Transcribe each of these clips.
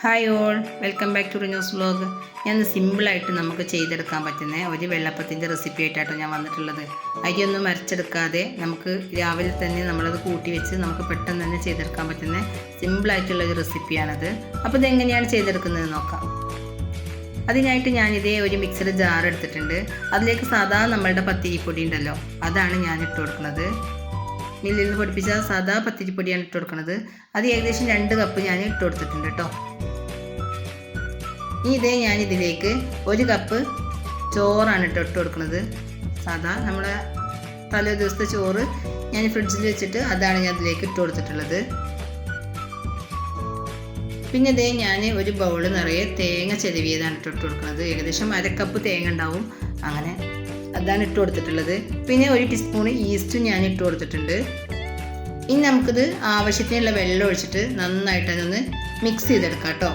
Hi all welcome back to Renews blog ഞാൻ സിമ്പിളായിട്ട് നമുക്ക് ചെയ്തെടുക്കാൻ പറ്റുന്ന ഒരു വെള്ളപ്പത്തിന്റെ റെസിപ്പി ആയിട്ടാണ് ഞാൻ വന്നിട്ടുള്ളത്. അരിയൊന്നും അരച്ചെടുക്കാതെ നമുക്ക് രാവിലെ തന്നെ നമ്മളത് കൂട്ടി വെച്ച് നമുക്ക് പെട്ടെന്ന് തന്നെ ചെയ്തെടുക്കാൻ പറ്റുന്ന സിമ്പിളായിട്ടുള്ള ഒരു റെസിപ്പിയാണത് അപ്പോൾ ഇതെങ്ങനെയാണ് ചെയ്തെടുക്കുന്നത് നോക്കാം. അതിനായിട്ട് ഞാനിതേ ഒരു മിക്സർ ജാർ എടുത്തിട്ടുണ്ട്. അതിലേക്ക് സാധാ നമ്മളുടെ പത്തിരിപ്പൊടി ഉണ്ടല്ലോ അതാണ് ഞാൻ ഇട്ട് കൊടുക്കുന്നത്. മില്ലിൽ നിന്ന് പൊടിപ്പിച്ച സാധാ പത്തിരിപ്പൊടിയാണ് ഇട്ട് കൊടുക്കുന്നത്. അത് ഏകദേശം രണ്ട് കപ്പ് ഞാൻ ഇട്ട് കൊടുത്തിട്ടുണ്ട് കേട്ടോ. ഇനി ഇതേ ഞാൻ ഇതിലേക്ക് ഒരു കപ്പ് ചോറാണ് ഇട്ട് ഇട്ട് കൊടുക്കുന്നത്. സാധാ നമ്മുടെ തലേ ദിവസത്തെ ചോറ് ഞാൻ ഫ്രിഡ്ജിൽ വെച്ചിട്ട് അതാണ് ഞാൻ അതിലേക്ക് ഇട്ട് കൊടുത്തിട്ടുള്ളത്. പിന്നെ ഇതേ ഞാൻ ഒരു ബൗൾ നിറയെ തേങ്ങ ചെലവിയതാണ് ഇട്ട് ഇട്ട് കൊടുക്കുന്നത്. ഏകദേശം അരക്കപ്പ് തേങ്ങ ഉണ്ടാവും. അങ്ങനെ അതാണ് ഇട്ട് കൊടുത്തിട്ടുള്ളത്. പിന്നെ ഒരു ടീസ്പൂൺ ഈസ്റ്റും ഞാൻ ഇട്ട് കൊടുത്തിട്ടുണ്ട്. ഇനി നമുക്കിത് ആവശ്യത്തിനുള്ള വെള്ളം ഒഴിച്ചിട്ട് നന്നായിട്ട് അതൊന്ന് മിക്സ് ചെയ്തെടുക്കാം കേട്ടോ.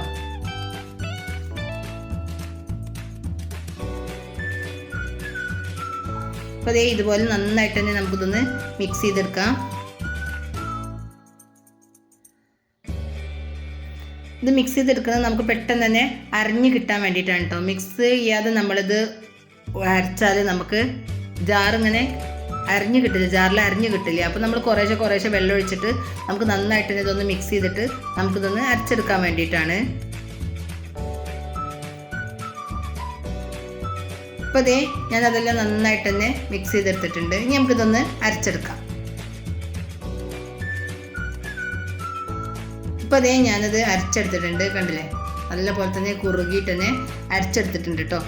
അപ്പോൾ അതേ ഇതുപോലെ നന്നായിട്ട് തന്നെ നമുക്കിതൊന്ന് മിക്സ് ചെയ്തെടുക്കാം. ഇത് മിക്സ് ചെയ്തെടുക്കുന്നത് നമുക്ക് പെട്ടെന്ന് തന്നെ അരിഞ്ഞ് കിട്ടാൻ വേണ്ടിയിട്ടാണ് കേട്ടോ. മിക്സ് ചെയ്യാതെ നമ്മളിത് അരച്ചാൽ നമുക്ക് ജാറിങ്ങനെ അരിഞ്ഞ് കിട്ടില്ല. ജാറിൽ അരിഞ്ഞ് കിട്ടില്ല. അപ്പോൾ നമ്മൾ കുറേശ്ശെ കുറേശ്ശെ വെള്ളം ഒഴിച്ചിട്ട് നമുക്ക് നന്നായിട്ട് തന്നെ ഇതൊന്ന് മിക്സ് ചെയ്തിട്ട് നമുക്കിതൊന്ന് അരച്ചെടുക്കാൻ വേണ്ടിയിട്ടാണ്. അപ്പോൾ ദേ ഞാൻ അതെല്ലാം നന്നായിട്ട് തന്നെ മിക്സ് ചെയ്തെടുത്തിട്ടുണ്ട്. ഇനി നമുക്കിതൊന്ന് അരച്ചെടുക്കാം. ഇപ്പോൾ അതേ ഞാനത് അരച്ചെടുത്തിട്ടുണ്ട് കണ്ടില്ലേ? നല്ല പോലെ തന്നെ കുറുകിയിട്ട് തന്നെ അരച്ചെടുത്തിട്ടുണ്ട് കേട്ടോ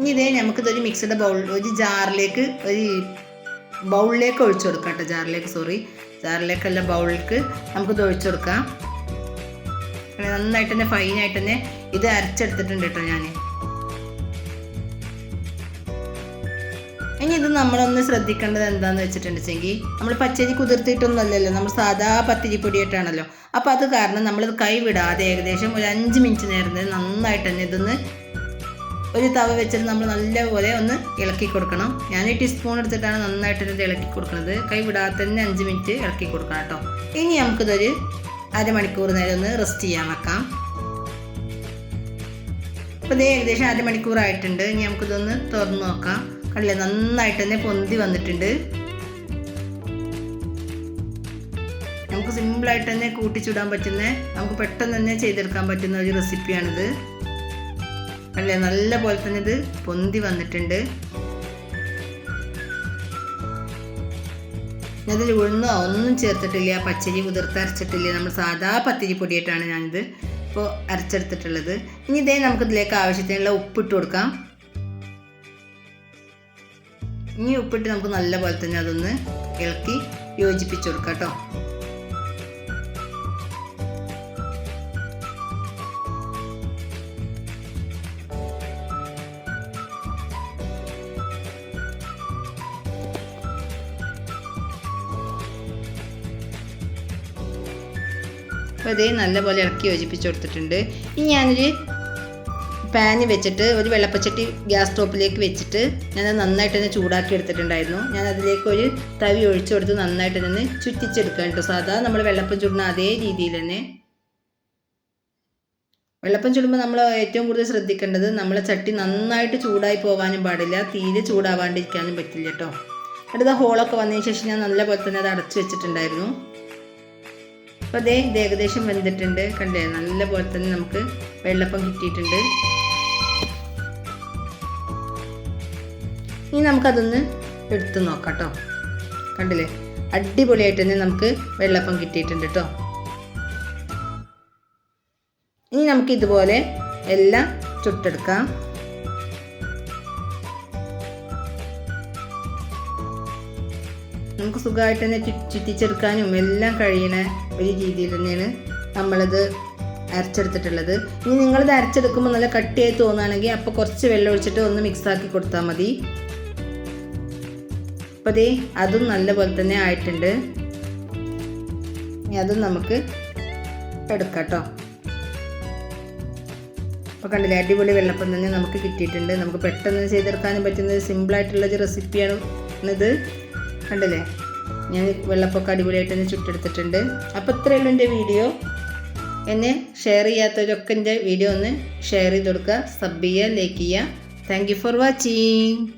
ഇനി ഇതേ നമുക്കിതൊരു മിക്സഡ് ബൗൾ ഒരു ജാറിലേക്ക് ഒരു ബൗളിലേക്ക് ഒഴിച്ചു കൊടുക്കാം കേട്ടോ ജാറിലേക്ക് സോറി ജാറിലേക്കല്ല ബൗളിലേക്ക് നമുക്കിത് ഒഴിച്ചു കൊടുക്കാം. നന്നായിട്ട് തന്നെ ഫൈനായിട്ട് തന്നെ ഇത് അരച്ചെടുത്തിട്ടുണ്ട് കേട്ടോ ഞാൻ ഇനി ഇത് നമ്മളൊന്ന് ശ്രദ്ധിക്കേണ്ടത് എന്താണെന്ന് വെച്ചിട്ടുണ്ടെങ്കിൽ നമ്മൾ പച്ചരി കുതിർത്തിയിട്ടൊന്നും അല്ലല്ലോ നമ്മൾ സാധാ പത്തിരിപ്പൊടിയായിട്ടാണല്ലോ. അപ്പോൾ അത് കാരണം നമ്മളിത് കൈ വിടാതെ ഏകദേശം ഒരു അഞ്ച് മിനിറ്റ് നേരം നന്നായിട്ട് തന്നെ ഇതൊന്ന് ഒരു തവ വെച്ചിട്ട് നമ്മൾ നല്ലപോലെ ഒന്ന് ഇളക്കി കൊടുക്കണം. ഞാൻ ഈ ടീസ്പൂൺ എടുത്തിട്ടാണ് നന്നായിട്ടൊരു ഇളക്കി കൊടുക്കുന്നത്. കൈ വിടാതെ തന്നെ അഞ്ച് മിനിറ്റ് ഇളക്കി കൊടുക്കണം കേട്ടോ. ഇനി നമുക്കിതൊരു അരമണിക്കൂർ നേരം ഒന്ന് റെസ്റ്റ് ചെയ്യാൻ വെക്കാം. അപ്പോൾ ഇത് ഏകദേശം അരമണിക്കൂർ ആയിട്ടുണ്ട്. ഇനി നമുക്കിതൊന്ന് തുറന്ന് നോക്കാം. കണ്ടില്ലേ? നന്നായിട്ട് തന്നെ പൊന്തി വന്നിട്ടുണ്ട്. നമുക്ക് സിമ്പിളായിട്ട് തന്നെ കൂട്ടിച്ചൂടാൻ പറ്റുന്ന നമുക്ക് പെട്ടെന്ന് തന്നെ ചെയ്തെടുക്കാൻ പറ്റുന്ന ഒരു റെസിപ്പിയാണിത് അല്ലേ? നല്ല പോലെ തന്നെ ഇത് പൊന്തി വന്നിട്ടുണ്ട്. അതിൽ ഉഴുന്നോ ഒന്നും ചേർത്തിട്ടില്ല. പച്ചരി കുതിർത്തരച്ചിട്ടില്ല നമ്മൾ സാധാ പത്തിരി പൊടിയായിട്ടാണ് ഞാനിത് ഇപ്പോൾ അരച്ചെടുത്തിട്ടുള്ളത്. ഇനി ഇതേ നമുക്ക് ഇതിലേക്ക് ആവശ്യത്തിനുള്ള ഉപ്പിട്ട് കൊടുക്കാം. ഇനി ഉപ്പിട്ട് നമുക്ക് നല്ല പോലെ തന്നെ അതൊന്ന് ഇളക്കി യോജിപ്പിച്ച് കൊടുക്കാം കേട്ടോ. അപ്പോൾ ഇതേ നല്ലപോലെ ഇളക്കി യോജിപ്പിച്ച് കൊടുത്തിട്ടുണ്ട് ഇനി ഞാനൊരു പാന് വെച്ചിട്ട് ഒരു വെള്ളപ്പച്ചട്ടി ഗ്യാസ് സ്റ്റോപ്പിലേക്ക് വെച്ചിട്ട് ഞാനത് നന്നായിട്ട് തന്നെ ചൂടാക്കി എടുത്തിട്ടുണ്ടായിരുന്നു. ഞാൻ അതിലേക്ക് ഒരു തവി ഒഴിച്ചു കൊടുത്ത് നന്നായിട്ട് തന്നെ ചുറ്റിച്ചെടുക്കുക കേട്ടോ. സാധാരണ നമ്മൾ വെള്ളപ്പം ചുടുന്ന അതേ രീതിയിൽ തന്നെ. വെള്ളപ്പം ചുടുമ്പോൾ നമ്മൾ ഏറ്റവും കൂടുതൽ ശ്രദ്ധിക്കേണ്ടത് നമ്മളെ ചട്ടി നന്നായിട്ട് ചൂടായി പോകാനും പാടില്ല തീരെ ചൂടാവാണ്ടിരിക്കാനും പറ്റില്ല കേട്ടോ. അടുത്ത ഹോളൊക്കെ വന്നതിന് ശേഷം ഞാൻ നല്ലപോലെ തന്നെ അത് അടച്ചു വെച്ചിട്ടുണ്ടായിരുന്നു. അപ്പോൾ അതേ ഇത് ഏകദേശം വെന്തിട്ടുണ്ട്. കണ്ടേ? നല്ല പോലെ തന്നെ നമുക്ക് വെള്ളപ്പം കിട്ടിയിട്ടുണ്ട്. ഇനി നമുക്കതൊന്ന് എടുത്ത് നോക്കാം കേട്ടോ കണ്ടില്ലേ? അടിപൊളിയായിട്ട് തന്നെ നമുക്ക് വെള്ളപ്പം കിട്ടിയിട്ടുണ്ട് കേട്ടോ ഇനി നമുക്ക് ഇതുപോലെ എല്ലാം ചുട്ടെടുക്കാം. നമുക്ക് സുഖമായിട്ട് തന്നെ ചുറ്റിച്ചെടുക്കാനും എല്ലാം കഴിയണ ഒരു രീതിയിൽ തന്നെയാണ് നമ്മളത് അരച്ചെടുത്തിട്ടുള്ളത്. ഇനി നിങ്ങളിത് അരച്ചെടുക്കുമ്പോൾ നല്ല കട്ടിയായി തോന്നുകയാണെങ്കിൽ അപ്പോൾ കുറച്ച് വെള്ളം ഒഴിച്ചിട്ട് ഒന്ന് മിക്സാക്കി കൊടുത്താൽ മതി. അപ്പോൾ ദേ അതും നല്ലപോലെ തന്നെ ആയിട്ടുണ്ട്. അതും നമുക്ക് എടുക്കാം കേട്ടോ. അപ്പോൾ കണ്ടില്ലേ അടിപൊളി വെള്ളപ്പം തന്നെ നമുക്ക് കിട്ടിയിട്ടുണ്ട്. നമുക്ക് പെട്ടെന്ന് ചെയ്തെടുക്കാനും പറ്റുന്ന ഒരു സിമ്പിളായിട്ടുള്ളൊരു റെസിപ്പിയാണ് ഇത്. കണ്ടില്ലേ? ഞാൻ വെള്ളപ്പൊക്കെ അടിപൊളിയായിട്ട് തന്നെ ചുട്ടെടുത്തിട്ടുണ്ട്. അപ്പോൾ ഇത്രയേ എന്റെ വീഡിയോ. എന്നെ ഷെയർ ചെയ്യാത്തവരൊക്കെ എന്റെ വീഡിയോ ഒന്ന് ഷെയർ ചെയ്ത് കൊടുക്കുക. സബ് ചെയ്യുക ലൈക്ക് ചെയ്യുക. Thank you for watching